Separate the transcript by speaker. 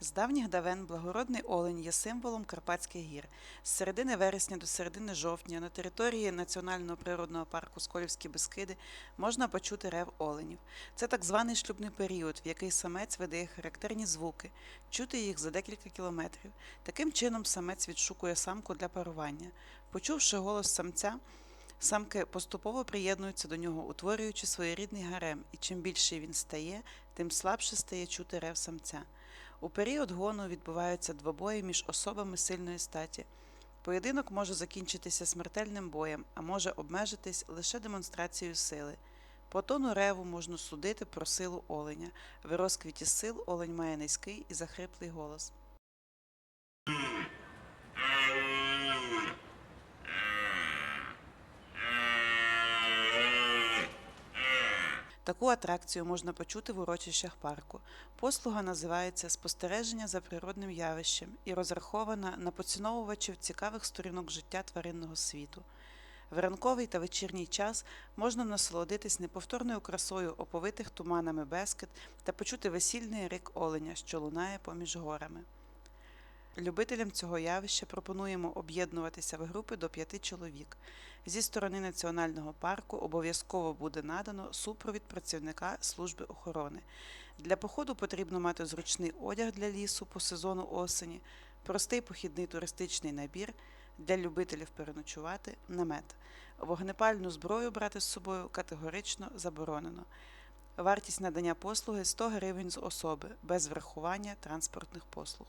Speaker 1: З давніх давен благородний олень є символом Карпатських гір. З середини вересня до середини жовтня на території Національного природного парку Сколівські Бескиди можна почути рев оленів. Це так званий шлюбний період, в який самець видає характерні звуки, чути їх за декілька кілометрів. Таким чином самець відшукує самку для парування. Почувши голос самця, Самки поступово приєднуються до нього, утворюючи своєрідний гарем, і чим більший він стає, тим слабше стає чути рев самця. У період гону відбуваються двобої між особами сильної статі. Поєдинок може закінчитися смертельним боєм, а може обмежитись лише демонстрацією сили. По тону реву можна судити про силу оленя. В розквіті сил олень має низький і захриплий голос. Таку атракцію можна почути в урочищах парку. Послуга називається Спостереження за природним явищем і розрахована на поціновувачів цікавих сторінок життя тваринного світу. В ранковий та вечірній час можна насолодитись неповторною красою оповитих туманами безкид та почути весільний рик оленя, що лунає поміж горами. Любителям цього явища пропонуємо об'єднуватися в групи до п'яти чоловік. Зі сторони національного парку обов'язково буде надано супровід працівника служби охорони. Для походу потрібно мати зручний одяг для лісу по сезону осені, простий похідний туристичний набір. Для любителів переночувати намет. Вогнепальну зброю брати з собою категорично заборонено. Вартість надання послуги 100 гривень з особи без врахування транспортних послуг.